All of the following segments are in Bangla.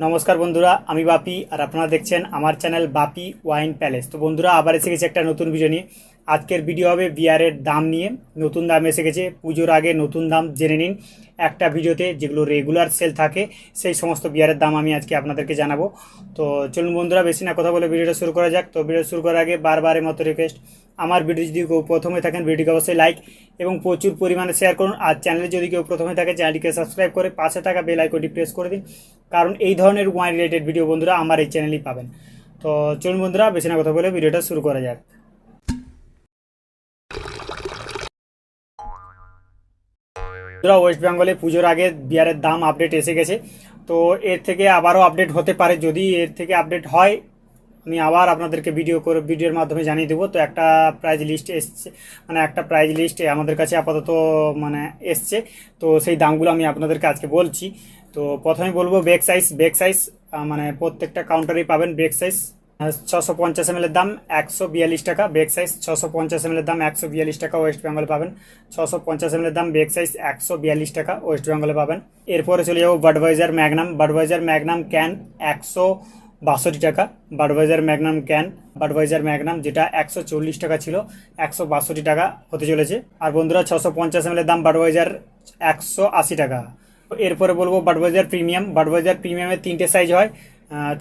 নমস্কার বন্ধুরা, আমি বাপি আর আপনারা দেখছেন আমার চ্যানেল বাপি ওয়াইন প্যালেস। তো বন্ধুরা, আবার এসে গেছে একটা নতুন ভিডিও নিয়ে। আজকের ভিডিও হবে বিয়ারের দাম নিয়ে। নতুন দাম এসে গেছে, পুজোর আগে নতুন দাম জেনে নিন। একটা ভিডিওতে যেগুলো রেগুলার সেল থাকে, সেই সমস্ত বিয়ারের দাম আমি আজকে আপনাদেরকে জানাব। তো চলুন বন্ধুরা, বেশি না কথা বলে ভিডিওটা শুরু করা যাক। তো ভিডিও শুরু করার আগে বারবারের মতো রিকোয়েস্ট আমার ভিডিও যদি কেউ প্রথমে থাকেন ভিডিওকে অবশ্যই লাইক এবং প্রচুর পরিমাণে শেয়ার করুন। আর চ্যানেলে যদি কেউ প্রথমে থাকে চ্যানেলটিকে সাবস্ক্রাইব করে পাশে থাকা বেল আইকনটি প্রেস করে দিন। কারণ এই ধরনের ওয়াইন রিলেটেড ভিডিও বন্ধুরা আমার এই চ্যানেলেই পাবেন। তো চলুন বন্ধুরা, বেশি না কথা বলে ভিডিওটা শুরু করা যাক। বন্ধুরা ওয়েস্ট বেঙ্গলে পুজোর আগে বিয়ারের দাম আপডেট এসে গেছে। তো এর থেকে আবারও আপডেট হতে পারে যদি এর থেকে আপডেট হয়। আমি আবার আপনাদেরকে ভিডিও করে ভিডিওর মাধ্যমে জানিয়ে দেবো। তো একটা প্রাইজ লিস্ট এসছে মানে একটা প্রাইজ লিস্ট আমাদের কাছে আপাতত মানে এসছে। তো সেই দামগুলো আমি আপনাদেরকে আজকে বলছি। তো প্রথমে বলব বেগ সাইজ বেগ সাইজ মানে প্রত্যেকটা কাউন্টারেই পাবেন বেগ সাইজ ছশো পঞ্চাশ এম দাম একশো বিয়াল্লিশ টাকা। বেগ সাইজ ছশো পঞ্চাশ এম দাম একশো বিয়াল্লিশ টাকা ওয়েস্ট বেঙ্গলে পাবেন। ছশো পঞ্চাশ এম দাম বেগ সাইজ একশো বিয়াল্লিশ টাকা ওয়েস্ট বেঙ্গলে পাবেন। এরপরে চলে যাব Budweiser Magnum Budweiser Magnum can একশো বাষট্টি টাকা। Budweiser Magnum can Budweiser Magnum যেটা একশো চল্লিশ টাকা ছিল, একশো বাষট্টি টাকা হতে চলেছে। আর বন্ধুরা, ছশো পঞ্চাশ এম দাম বাডভাইজার একশো আশি টাকা। এরপরে বলব বাডভাইজার প্রিমিয়াম বাডভাইজার প্রিমিয়ামের তিনটে সাইজ হয়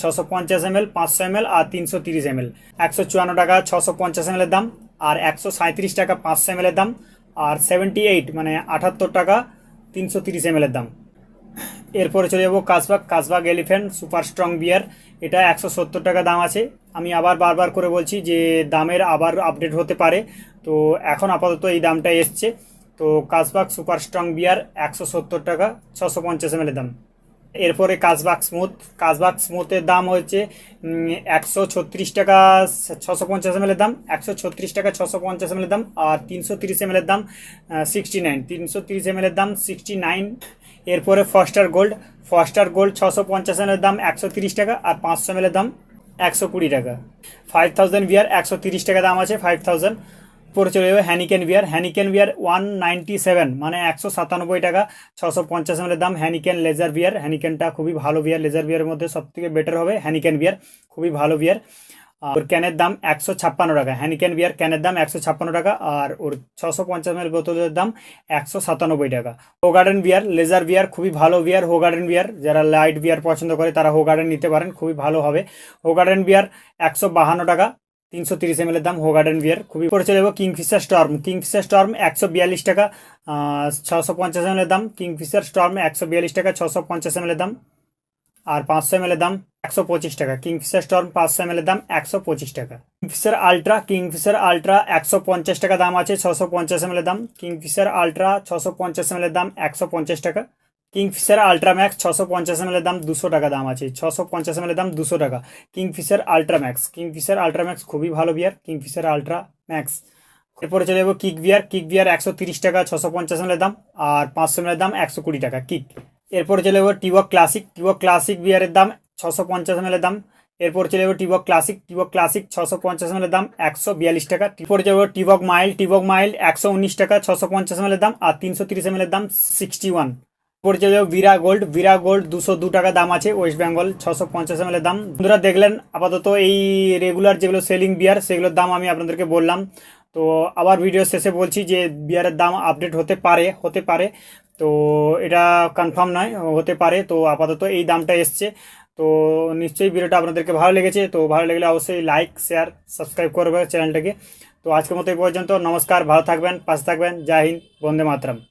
ছশো পঞ্চাশ এম এল পাঁচশো এম এল আর তিনশো তিরিশ এম এল একশো চুয়ান্ন টাকা, ছশো পঞ্চাশ এম দাম। আর একশো সাঁত্রিশ টাকা, পাঁচশো এম দাম। আর সেভেন্টি এইট মানে আটাত্তর টাকা, তিনশো তিরিশ এম দাম। এরপরে চলে যাব Carlsberg Carlsberg elephant, super strong beer. এটা একশো সত্তর টাকা দাম আছে। আমি আবার বারবার করে বলছি যে দামের আবার আপডেট হতে পারে। তো এখন আপাতত এই দামটা এসছে। তো কাজবাগ সুপার স্ট্রং বিয়ার একশো সত্তর টাকা, ছশো পঞ্চাশ এম দাম। এরপরে কাজবাগ স্মুথ কাজবাগ স্মুথের দাম হচ্ছে একশো ছত্রিশ টাকা, ছশো পঞ্চাশ এম দাম, একশো ছত্রিশ টাকা, ছশো পঞ্চাশ এম দাম, আর তিনশো তিরিশ এম দাম সিক্সটি নাইন তিনশো তিরিশ এম দাম সিক্সটি নাইন এরপরে ফস্টার গোল্ড ফস্টার গোল্ড ছশো পঞ্চাশ এম দাম একশো তিরিশ টাকা আর পাঁচশো এম দাম একশো কুড়ি টাকা। ফাইভ থাউজেন্ড বিয়ার একশো তিরিশ টাকা দাম আছে ফাইভ থাউজেন্ড পরে চলে যাবে Heineken beer Heineken beer one ninety seven মানে একশো সাতানব্বই টাকা ছশো পঞ্চাশ এমএলের দাম হ্যানিকেন লেজার বিয়ার হ্যানিকেনটা খুবই ভালো বিয়ার লেজার বিয়ারের মধ্যে সব থেকে বেটার হবে হ্যানিকেন বিয়ার খুবই ভালো বিয়ার ওর ক্যানের দাম একশো ছাপ্পান্ন টাকা। হ্যানিকেন বিয়ার ক্যানের দাম একশো ছাপ্পান্ন টাকা আর ওর ছশো পঞ্চাশ এমএল বোতলের দাম একশো সাতানব্বই টাকা। হোগার্ডেন বিয়ার লেজার বিয়ার খুবই ভালো বিয়ার হোগার্ডেন বিয়ার যারা লাইট বিয়ার পছন্দ করে তারা হোগার্ডেন নিতে পারেন, খুবই ভালো হবে। হোগার্ডেন বিয়ার একশো বাহান্ন টাকা, তিনশো তিরিশ এম দাম হোগার্ডেন বিয়ার খুবই পরে চলে যাব কিংফিশার স্টর্ম কিংফিশার স্টর্ম একশো বিয়াল্লিশ টাকা ছশো পঞ্চাশ এম দাম। কিংফিশার স্টর্ম একশো বিয়াল্লিশ টাকা, ছশো পঞ্চাশ এম দাম। আর পাঁচশো এম দাম একশো পঁচিশ টাকা। কিংফিশার স্টর্ম পাঁচশো এম দাম একশো পঁচিশ টাকা। কিংফিশার আলট্রা কিংফিশার আলট্রা একশো পঞ্চাশ টাকা দাম আছে, ছশো পঞ্চাশ এম দাম। কিংফিশার আলট্রা, ছশো পঞ্চাশ এম দাম একশো পঞ্চাশ টাকা। কিংফিশার আলট্রাম্যাক্স ছশো পঞ্চাশ এম দাম দুশো টাকা দাম আছে, ছশো পঞ্চাশ এম দাম দুশো টাকা। কিংফিশার আলট্রাম্যাক্স কিংফিশার আলট্রাম্যাক্স খুবই ভালো বিয়ার, কিংফিশার আলট্রা ম্যাক্স। এরপরে চলে যাব কিক বিয়ার। কিক বিয়ার একশো তিরিশ টাকা, ছশো পঞ্চাশ এম দাম, আর পাঁচশো এম দাম একশো কুড়ি টাকা। কিক। এরপরে চলে যাব টিবক ক্লাসিক টিবক ক্লাসিক বিয়ারের দাম ছশো পঞ্চাশ এম দাম। এরপর চলে যাব টিবক ক্লাসিক টিবক ক্লাসিক ছশো পঞ্চাশ এম দাম একশো বিয়াল্লিশ টাকা। এরপরে যাব টিবক মাইল টিবক মাইল একশো উনিশ টাকা ছশো পঞ্চাশ এম দাম আর তিনশো তিরিশ এম দাম সিক্সটি ওয়ান পরে চলে যাব বিরা গোল্ড বিরা গোল্ড দুশো দু টাকা দাম আছে ওয়েস্ট বেঙ্গল ছশো পঞ্চাশ এম দাম। বন্ধুরা, দেখলেন আপাতত এই রেগুলার যেগুলো সেলিং বিয়ার সেগুলোর দাম আমি আপনাদেরকে বললাম। তো আবার ভিডিও শেষে বলছি যে বিয়ারের দাম আপডেট হতে পারে হতে পারে। তো এটা কনফার্ম নয়, হতে পারে। তো আপাতত এই দামটা এসছে। তো নিশ্চয়ই ভিডিওটা আপনাদেরকে ভালো লেগেছে। তো ভালো লাগলে অবশ্যই লাইক শেয়ার সাবস্ক্রাইব করবে চ্যানেলটাকে তো আজকের মতো এই পর্যন্ত। নমস্কার, ভালো থাকবেন, পাশে থাকবেন। জয় হিন্দ, বন্দে মাতরম।